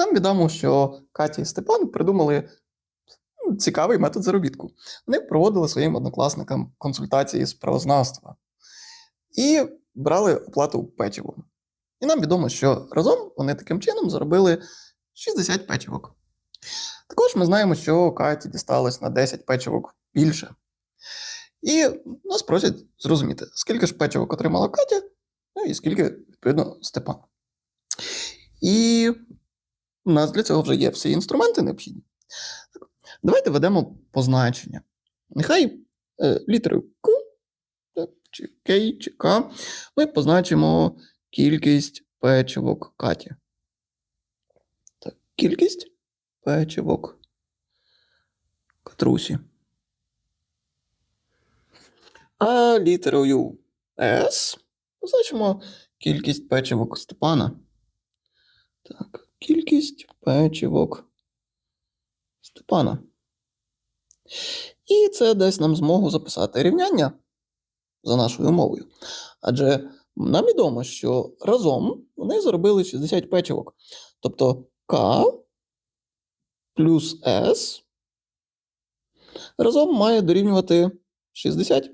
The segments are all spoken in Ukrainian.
Нам відомо, що Катя і Степан придумали ну, цікавий метод заробітку. Вони проводили своїм однокласникам консультації з правознавства і брали оплату печивом. І нам відомо, що разом вони таким чином заробили 60 печивок. Також ми знаємо, що Каті дісталось на 10 печивок більше. І нас просять зрозуміти, скільки ж печивок отримала Катя, ну і скільки, відповідно, Степан. І у нас для цього вже є всі інструменти необхідні. Давайте ведемо позначення. Нехай е, літерою Q, чи K, чи K ми позначимо кількість печивок Каті. Так, кількість печивок Катрусі. А літерою S позначимо кількість печивок Степана. Так, кількість печивок Степана. І це дасть нам змогу записати рівняння за нашою мовою. Адже нам відомо, що разом вони заробили 60 печивок. Тобто К плюс С разом має дорівнювати 60.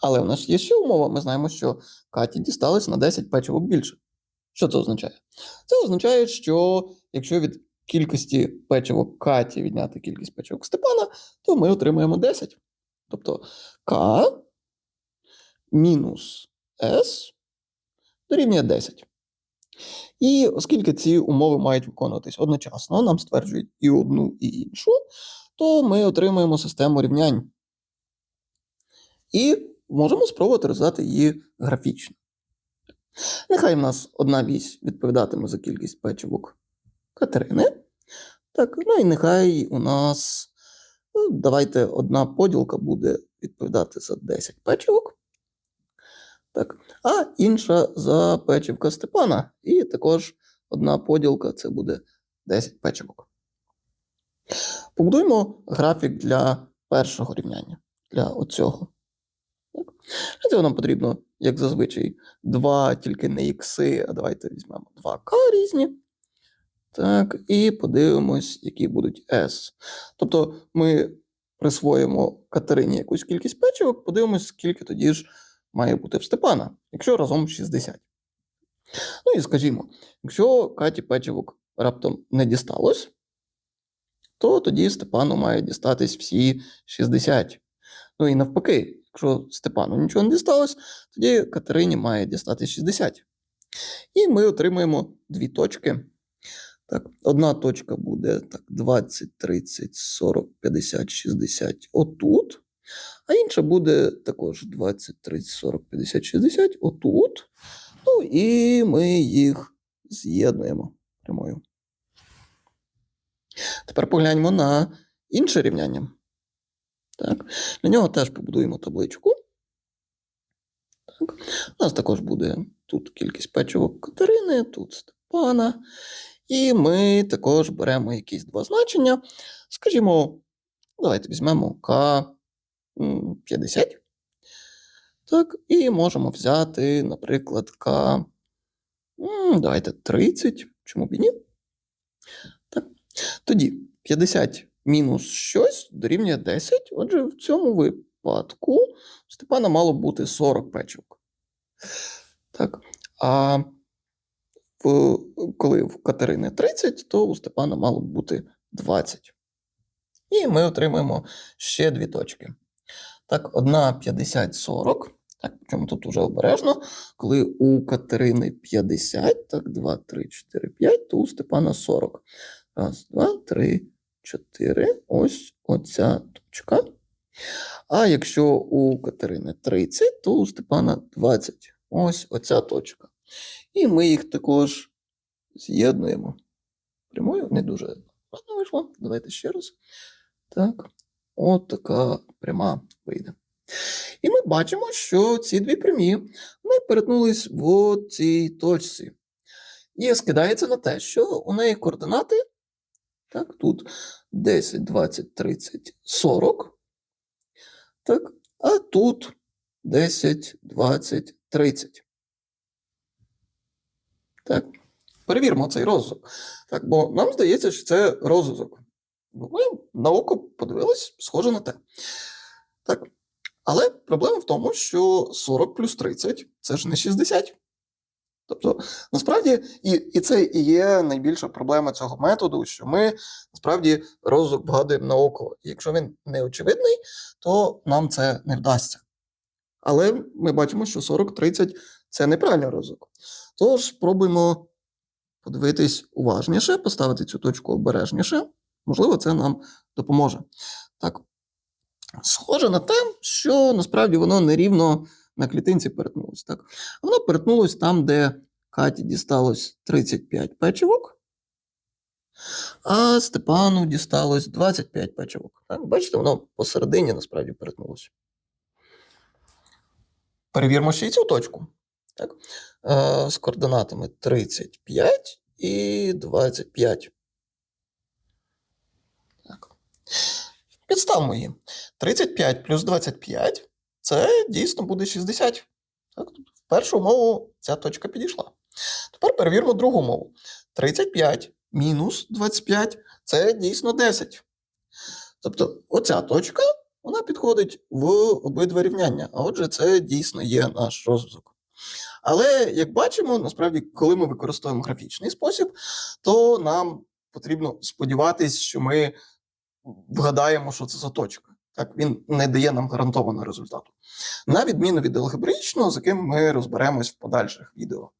Але в нас є ще умова. Ми знаємо, що Каті дісталось на 10 печивок більше. Що це означає? Це означає, що якщо від кількості печивок Каті відняти кількість печивок Степана, то ми отримаємо 10. Тобто К мінус С дорівнює 10. І оскільки ці умови мають виконуватись одночасно, нам стверджують і одну, і іншу, то ми отримаємо систему рівнянь. І можемо спробувати роздати її графічно. Нехай в нас одна вісь відповідатиме за кількість печивок Катерини. Так, ну і нехай у нас, ну, давайте одна поділка буде відповідати за 10 печивок. Так, а інша за печивка Степана. І також одна поділка це буде 10 печивок. Побудуємо графік для першого рівняння, для оцього. Для цього нам потрібно, як зазвичай, два тільки не ікси, а давайте візьмемо 2К різні. Так, і подивимось, які будуть S. Тобто ми присвоїмо Катерині якусь кількість печивок, подивимось, скільки тоді ж має бути в Степана, якщо разом 60. Ну і скажімо, якщо Каті печивок раптом не дісталось, то тоді Степану має дістатись всі 60. Ну і навпаки, якщо Степану нічого не дісталось, тоді Катерині має дістатись 60. І ми отримаємо дві точки. Так, одна точка буде так, 20, 30, 40, 50, 60 отут. А інша буде також 20, 30, 40, 50, 60 отут. Ну і ми їх з'єднуємо прямою. Тепер погляньмо на інше рівняння. Так. Для нього теж побудуємо табличку. Так. У нас також буде тут кількість печивок Катерини, тут Степана. І ми також беремо якісь два значення. Скажімо, давайте візьмемо К50. Так, і можемо взяти, наприклад, К. Давайте 30. Чому б і ні? Так. Тоді 50 мінус щось дорівнює 10. Отже, в цьому випадку у Степана мало бути 40 печок. Так. А в, коли в Катерини 30, то у Степана мало бути 20. І ми отримаємо ще дві точки. Так, одна 50, 40. Так, причому тут уже обережно. Коли у Катерини 50, так, 2, 3, 4, 5, то у Степана 40. Раз, два, три, чотири. Ось оця точка. А якщо у Катерини 30, то у Степана 20. Ось оця точка. І ми їх також з'єднуємо. Прямою не дуже гарно вийшло. Давайте ще раз. Так, от така пряма вийде. І ми бачимо, що ці дві прямі вони перетнулись в цій точці. І скидається на те, що у неї координати. Так, тут 10, 20, 30, 40. Так, а тут 10, 20, 30. Так. перевіримо цей розв'язок. Так, бо нам здається, що це розв'язок. Ну, Ми на око подивились, схоже на те. Так. Але проблема в тому, що 40 плюс 30 це ж не 60. Тобто, насправді, і, і це і є найбільша проблема цього методу, що ми насправді розвиток вгадуємо на око. Якщо він не очевидний, то нам це не вдасться. Але ми бачимо, що 40-30 це неправильний розвиток. Тож спробуємо подивитись уважніше, поставити цю точку обережніше. Можливо, це нам допоможе. Так. Схоже на те, що насправді воно нерівно на клітинці перетнулося. Так? Воно перетнулось там, де Каті дісталось 35 печивок, а Степану дісталось 25 печивок. Так? Бачите, воно посередині насправді перетнулося. Перевіримо ще й цю точку. Так? Е, з координатами 35 і 25. Так. Підставимо її. 35 плюс 25 це дійсно буде 60. Так? В першу умову ця точка підійшла. Тепер перевіримо другу умову. 35 мінус 25 це дійсно 10. Тобто, оця точка вона підходить в обидва рівняння. А отже, це дійсно є наш розв'язок. Але як бачимо, насправді, коли ми використовуємо графічний спосіб, то нам потрібно сподіватись, що ми вгадаємо, що це за точка. Так, він не дає нам гарантованого результату. На відміну від алгебраїчного, з яким ми розберемось в подальших відео.